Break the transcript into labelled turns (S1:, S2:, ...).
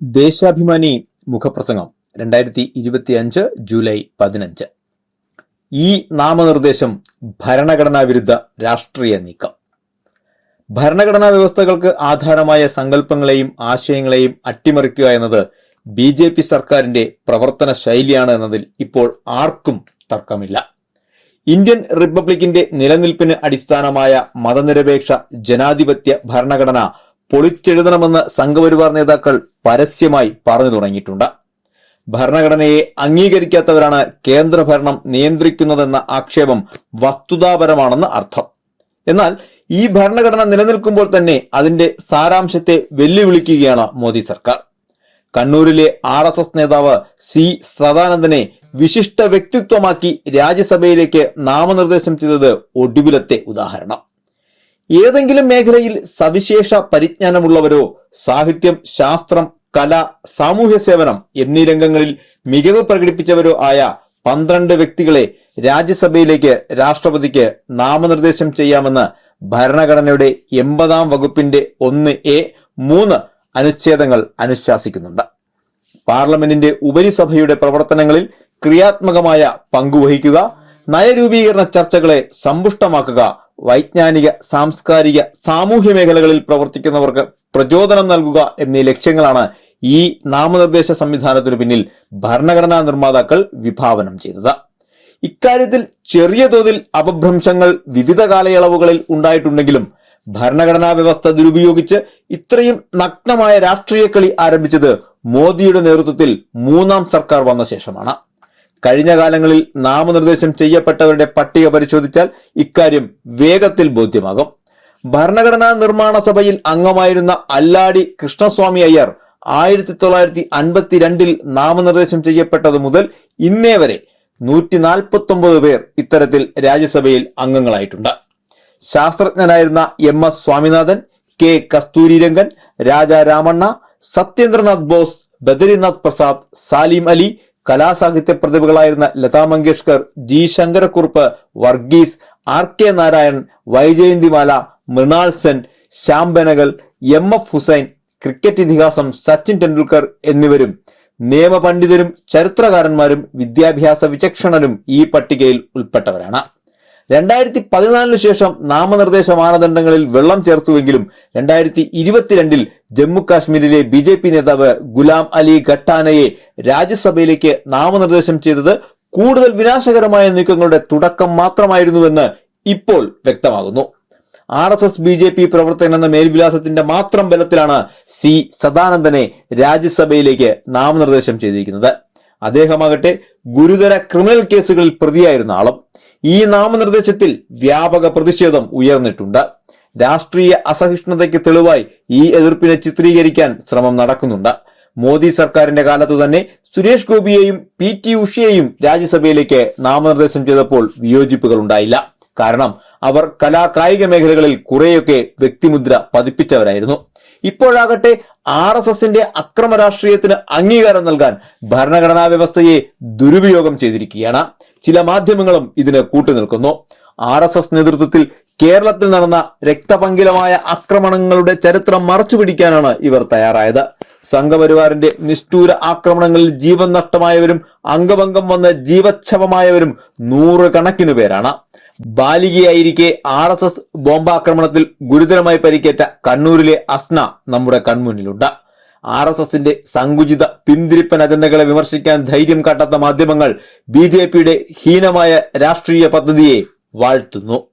S1: ദേശാഭിമാനി മുഖപ്രസംഗം രണ്ടായിരത്തി ഇരുപത്തി അഞ്ച് ജൂലൈ പതിനഞ്ച്. ഈ നാമനിർദ്ദേശം ഭരണഘടനാ വിരുദ്ധ രാഷ്ട്രീയ നീക്കം. ഭരണഘടനാ വ്യവസ്ഥകൾക്ക് ആധാരമായ സങ്കല്പങ്ങളെയും ആശയങ്ങളെയും അട്ടിമറിക്കുക എന്നത് ബി ജെ പി സർക്കാരിന്റെ പ്രവർത്തന ശൈലിയാണ് എന്നതിൽ ഇപ്പോൾ ആർക്കും തർക്കമില്ല. ഇന്ത്യൻ റിപ്പബ്ലിക്കിന്റെ നിലനിൽപ്പിന് അടിസ്ഥാനമായ മതനിരപേക്ഷ ജനാധിപത്യ ഭരണഘടന പൊളിച്ചെഴുതണമെന്ന് സംഘപരിവാർ നേതാക്കൾ പരസ്യമായി പറഞ്ഞു തുടങ്ങിയിട്ടുണ്ട്. ഭരണഘടനയെ അംഗീകരിക്കാത്തവരാണ് കേന്ദ്രഭരണം നിയന്ത്രിക്കുന്നതെന്ന ആക്ഷേപം വസ്തുതാപരമാണെന്ന് അർത്ഥം. എന്നാൽ ഈ ഭരണഘടന നിലനിൽക്കുമ്പോൾ തന്നെ അതിന്റെ സാരാംശത്തെ വെല്ലുവിളിക്കുകയാണ് മോദി സർക്കാർ. കണ്ണൂരിലെ ആർ എസ് എസ് നേതാവ് സി സദാനന്ദനെ വിശിഷ്ട വ്യക്തിത്വമാക്കി രാജ്യസഭയിലേക്ക് നാമനിർദ്ദേശം ചെയ്തത് ഒടുവിലത്തെ ഉദാഹരണം. ഏതെങ്കിലും മേഖലയിൽ സവിശേഷ പരിജ്ഞാനമുള്ളവരോ സാഹിത്യം ശാസ്ത്രം കല സാമൂഹ്യ സേവനം എന്നീ രംഗങ്ങളിൽ മികവ് പ്രകടിപ്പിച്ചവരോ ആയ പന്ത്രണ്ട് വ്യക്തികളെ രാജ്യസഭയിലേക്ക് രാഷ്ട്രപതിക്ക് നാമനിർദ്ദേശം ചെയ്യാമെന്ന് ഭരണഘടനയുടെ എൺപതാം വകുപ്പിന്റെ ഒന്ന് എ മൂന്ന് അനുച്ഛേദങ്ങൾ അനുശാസിക്കുന്നുണ്ട്. പാർലമെന്റിന്റെ ഉപരിസഭയുടെ പ്രവർത്തനങ്ങളിൽ ക്രിയാത്മകമായ പങ്കുവഹിക്കുക നയരൂപീകരണ ചർച്ചകളെ സമ്പുഷ്ടമാക്കുക വൈജ്ഞാനിക സാംസ്കാരിക സാമൂഹ്യ മേഖലകളിൽ പ്രവർത്തിക്കുന്നവർക്ക് പ്രചോദനം നൽകുക എന്നീ ലക്ഷ്യങ്ങളാണ് ഈ നാമനിർദ്ദേശ സംവിധാനത്തിനു പിന്നിൽ ഭരണഘടനാ നിർമ്മാതാക്കൾ വിഭാവനം ചെയ്തത്. ഇക്കാര്യത്തിൽ ചെറിയ തോതിൽ അപഭ്രംശങ്ങൾ വിവിധ കാലയളവുകളിൽ ഉണ്ടായിട്ടുണ്ടെങ്കിലും ഭരണഘടനാ വ്യവസ്ഥ ദുരുപയോഗിച്ച് ഇത്രയും നഗ്നമായ രാഷ്ട്രീയ കളി ആരംഭിച്ചത് മോദിയുടെ നേതൃത്വത്തിൽ മൂന്നാം സർക്കാർ വന്ന ശേഷമാണ്. കഴിഞ്ഞ കാലങ്ങളിൽ നാമനിർദ്ദേശം ചെയ്യപ്പെട്ടവരുടെ പട്ടിക പരിശോധിച്ചാൽ ഇക്കാര്യം വേഗത്തിൽ ബോധ്യമാകും. ഭരണഘടനാ നിർമ്മാണ സഭയിൽ അംഗമായിരുന്ന അല്ലാടി കൃഷ്ണസ്വാമി അയ്യർ ആയിരത്തി തൊള്ളായിരത്തി അൻപത്തിരണ്ടിൽ നാമനിർദ്ദേശം ചെയ്യപ്പെട്ടത് മുതൽ ഇന്നേ വരെ നൂറ്റി നാൽപ്പത്തി ഒമ്പത് പേർ ഇത്തരത്തിൽ രാജ്യസഭയിൽ അംഗങ്ങളായിട്ടുണ്ട്. ശാസ്ത്രജ്ഞനായിരുന്ന M S Swaminathan K Kasturirangan Raja Ramanna Satyendranath Bose Badrinath Prasad Salim Ali കലാസാഹിത്യ പ്രതിഭകളായിരുന്ന Lata Mangeshkar G. Sankarakurup Verghese R. K. Narayan Vyjayanthimala Mrinal Sen Shyam Benegal M. F. Husain cricket ഇതിഹാസം സച്ചിൻ ടെണ്ടുൽക്കർ എന്നിവരും നിയമപണ്ഡിതരും ചരിത്രകാരന്മാരും വിദ്യാഭ്യാസ വിചക്ഷണരും ഈ പട്ടികയിൽ ഉൾപ്പെട്ടവരാണ്. രണ്ടായിരത്തി പതിനാലിന് ശേഷം നാമനിർദ്ദേശ മാനദണ്ഡങ്ങളിൽ വെള്ളം ചേർത്തുവെങ്കിലും രണ്ടായിരത്തി ഇരുപത്തിരണ്ടിൽ ജമ്മു കാശ്മീരിലെ ബി ജെ പി നേതാവ് ഗുലാം അലി ഖട്ടാനയെ രാജ്യസഭയിലേക്ക് നാമനിർദ്ദേശം ചെയ്തത് കൂടുതൽ വിനാശകരമായ നീക്കങ്ങളുടെ തുടക്കം മാത്രമായിരുന്നുവെന്ന് ഇപ്പോൾ വ്യക്തമാകുന്നു. R S S B J P പ്രവർത്തകൻ എന്ന മേൽവിലാസത്തിന്റെ മാത്രം ബലത്തിലാണ് സി സദാനന്ദനെ രാജ്യസഭയിലേക്ക് നാമനിർദ്ദേശം ചെയ്തിരിക്കുന്നത്. അദ്ദേഹമാകട്ടെ ഗുരുതര ക്രിമിനൽ കേസുകളിൽ പ്രതിയായിരുന്ന ആളും. ഈ നാമനിർദ്ദേശത്തിൽ വ്യാപക പ്രതിഷേധം ഉയർന്നിട്ടുണ്ട്. രാഷ്ട്രീയ അസഹിഷ്ണുതയ്ക്ക് തെളിവായി ഈ എതിർപ്പിനെ ചിത്രീകരിക്കാൻ ശ്രമം നടക്കുന്നുണ്ട്. മോദി സർക്കാരിന്റെ കാലത്തു തന്നെ സുരേഷ് ഗോപിയെയും പി ടി ഉഷയെയും രാജ്യസഭയിലേക്ക് നാമനിർദ്ദേശം ചെയ്തപ്പോൾ വിയോജിപ്പുകൾ ഉണ്ടായില്ല. കാരണം അവർ കലാ കായിക മേഖലകളിൽ കുറെയൊക്കെ വ്യക്തിമുദ്ര പതിപ്പിച്ചവരായിരുന്നു. ഇപ്പോഴാകട്ടെ ആർ എസ് എസിന്റെ അക്രമ രാഷ്ട്രീയത്തിന് അംഗീകാരം നൽകാൻ ഭരണഘടനാ വ്യവസ്ഥയെ ദുരുപയോഗം ചെയ്തിരിക്കുകയാണ്. ചില മാധ്യമങ്ങളും ഇതിന് കൂട്ടുനിൽക്കുന്നു. ആർ എസ് എസ് നേതൃത്വത്തിൽ കേരളത്തിൽ നടന്ന രക്തപങ്കിലമായ ആക്രമണങ്ങളുടെ ചരിത്രം മറച്ചുപിടിക്കാനാണ് ഇവർ തയ്യാറായത്. സംഘപരിവാറിന്റെ നിഷ്ഠൂര ആക്രമണങ്ങളിൽ ജീവൻ നഷ്ടമായവരും അംഗഭംഗം വന്ന് ജീവച്ഛവമായവരും നൂറുകണക്കിനു പേരാണ്. ബാലികയായിരിക്കെ ആർ എസ് എസ് ബോംബാക്രമണത്തിൽ ഗുരുതരമായി പരിക്കേറ്റ കണ്ണൂരിലെ അസ്ന നമ്മുടെ കൺമുന്നിലുണ്ട്. ആർ എസ് എസിന്റെ സങ്കുചിത പിന്തിരിപ്പൻ അജണ്ടകളെ വിമർശിക്കാൻ ധൈര്യം കാട്ടാത്ത മാധ്യമങ്ങൾ ബി ഹീനമായ രാഷ്ട്രീയ പദ്ധതിയെ വാഴ്ത്തുന്നു.